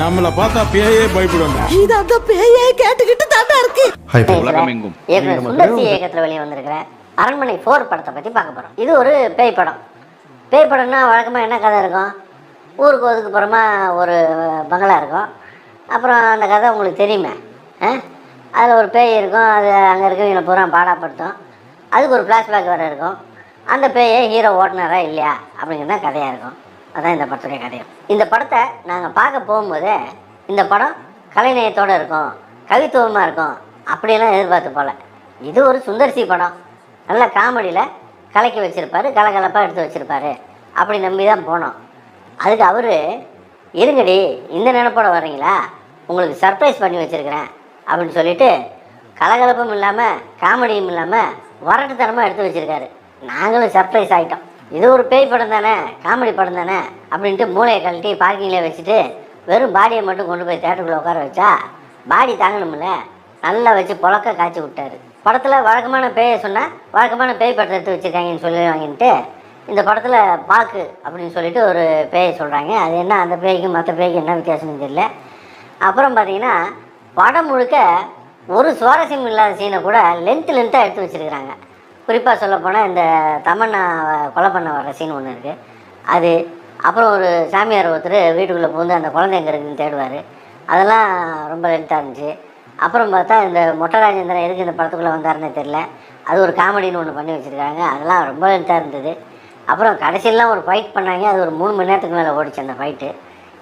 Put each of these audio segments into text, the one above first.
நம்மள பார்த்தா பேயே பயப்படும் இது அந்த பேயே கேட்டுக்கிட்டு தாண்டா இருக்கு. ஹாய் உலகமெங்கும் இயக்குனர் சுந்தர்சி இயக்கத்தில் வெளியே வந்திருக்கிற அரண்மனை ஃபோர் படத்தை பற்றி பார்க்க போகிறோம் இது ஒரு பேய் படம். பேய் படம்னா வழக்கமாக என்ன கதை இருக்கும்? ஊருக்கு ஒதுக்குப்புறமா ஒரு பங்களா இருக்கும். அப்புறம் அந்த கதை உங்களுக்கு தெரியுமே அதில் ஒரு பேய் இருக்கும் அது அங்கே இருக்கவங்களை பூரா பாடாப்படுத்தும். அதுக்கு ஒரு ஃப்ளாஷ்பேக் வேறு இருக்கும். அந்த பேயை ஹீரோ ஓட்டுனாரா இல்லையா? அப்படிங்கிறது தான் கதையாக இருக்கும். அதான் இந்த படத்துடைய கதையும் இந்த படத்தை நாங்கள் பார்க்க போகும்போது இந்த படம் கலைநயத்தோடு இருக்கும் கவித்துவமாக இருக்கும் அப்படியெல்லாம் எதிர்பார்த்து போல. இது ஒரு சுந்தர்சி படம். நல்ல காமெடியில் கலக்கி வச்சுருப்பாரு கலகலப்பாக எடுத்து வச்சுருப்பாரு. அப்படி நம்பி தான் போனோம். அதுக்கு அவர் இருங்கடி இந்த நினைப்போட வர்றீங்களா? உங்களுக்கு சர்ப்ரைஸ் பண்ணி வச்சுருக்கிறேன் அப்படின்னு சொல்லிட்டு கலகலப்பும் இல்லாமல் காமெடியும் இல்லாமல் வரட்டுத்தனமாக எடுத்து வச்சுருக்காரு. நாங்களும் சர்ப்ரைஸ் ஆகிட்டோம் இது ஒரு பேய் படம் தானே காமெடி படம் தானே அப்படின்ட்டு மூளையை கழட்டி பார்க்கிங்கில் வச்சுட்டு வெறும் பாடியை மட்டும் கொண்டு போய் தேட்டருக்குள்ளே உட்கார வச்சா பாடி தாங்கணும்ல. நல்லா வச்சு புழக்க காய்ச்சி விட்டாரு. படத்தில் வழக்கமான பேயை சொன்னால் வழக்கமான பேய் படத்தை எடுத்து வச்சுருக்காங்கன்னு சொல்லி வாங்கிட்டு இந்த படத்தில் பாக்கு அப்படின்னு சொல்லிட்டு ஒரு பேயை சொல்கிறாங்க அது என்ன அந்த பேய்க்கும் மற்ற பேய்க்கு என்ன வித்தியாசம்னு தெரியல. அப்புறம் பார்த்தீங்கன்னா படம் முழுக்க ஒரு சுவாரஸ்யம் இல்லாத சீனை கூட லென்த்து லென்த்தாக எடுத்து வச்சுருக்கிறாங்க. குறிப்பாக சொல்லப்போனால் இந்த தமன்னா கொலை பண்ண வர சீன் ஒன்று இருக்குது அது அப்புறம் ஒரு சாமியார் ஒருத்தர் வீட்டுக்குள்ளே புகுந்து அந்த குழந்தை எங்கே இருக்குதுன்னு தேடுவார். அதெல்லாம் ரொம்ப லென்த்தாக இருந்துச்சு. அப்புறம் பார்த்தா இந்த மொட்டை ராஜேந்திரன் எதுக்கு இந்த படத்துக்குள்ளே வந்தாருன்னே தெரில அது ஒரு காமெடின்னு ஒன்று பண்ணி வச்சுருக்காங்க. அதெல்லாம் ரொம்ப லென்த்தாக இருந்தது. அப்புறம் கடைசியெல்லாம் ஒரு ஃபைட் பண்ணாங்க. அது ஒரு மூணு மணி நேரத்துக்கு மேலே ஓடிச்சு அந்த ஃபைட்டு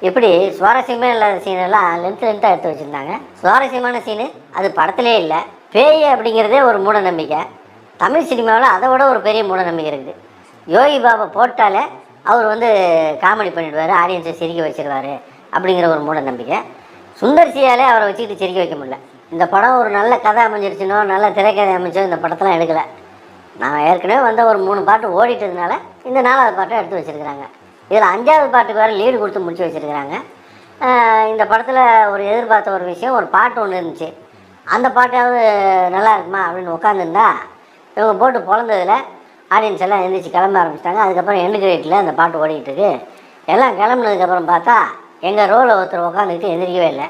இப்படி சுவாரஸ்யமே இல்லாத சீனெல்லாம் லென்த் லென்த்தாக எடுத்து வச்சுருந்தாங்க. சுவாரஸ்யமான சீனு அது படத்துலேயே இல்லை. பேய் அப்படிங்கிறதே ஒரு மூட நம்பிக்கை. தமிழ் சினிமாவில் அதை விட ஒரு பெரிய மூட நம்பிக்கை இருக்குது. யோகி பாபா போட்டாலே அவர் வந்து காமெடி பண்ணிடுவார் ஆடியன்ஸை சிரிக்க வச்சிருவாரு அப்படிங்கிற ஒரு மூட நம்பிக்கை சுந்தர்சியாலே அவரை வச்சுக்கிட்டு சிரிக்க வைக்க முடியல. இந்த படம் ஒரு நல்ல கதை அமைஞ்சிருச்சுனோ நல்ல திரைக்கதை அமைச்சோ இந்த படத்தெல்லாம் எடுக்கலை. நான் ஏற்கனவே வந்த ஒரு மூணு பாட்டு ஓடிட்டதுனால இந்த நாலாவது பாட்டை எடுத்து வச்சுருக்கிறாங்க. இதில் அஞ்சாவது பாட்டுக்கு வேறு லீடு கொடுத்து முடிச்சு வச்சுருக்கிறாங்க. இந்த படத்தில் ஒரு எதிர்பார்த்த ஒரு விஷயம் ஒரு பாட்டு ஒன்று இருந்துச்சு. அந்த பாட்டாவது நல்லா இருக்குமா அப்படின்னு உட்காந்துருந்தா இவங்க போட்டு பிறந்ததில் ஆடியன்ஸ் எல்லாம் எழுந்திரிச்சு கிளம்ப ஆரம்பிச்சிட்டாங்க. அதுக்கப்புறம் எண்டு கிரேட்டில் அந்த பாட்டு ஓடிக்கிட்டு இருக்கு. எல்லாம் கிளம்புனதுக்கப்புறம் பார்த்தா எங்கள் ரோவில் ஒருத்தர் உட்காந்துக்கிட்டு எந்திரிக்கவே இல்லை.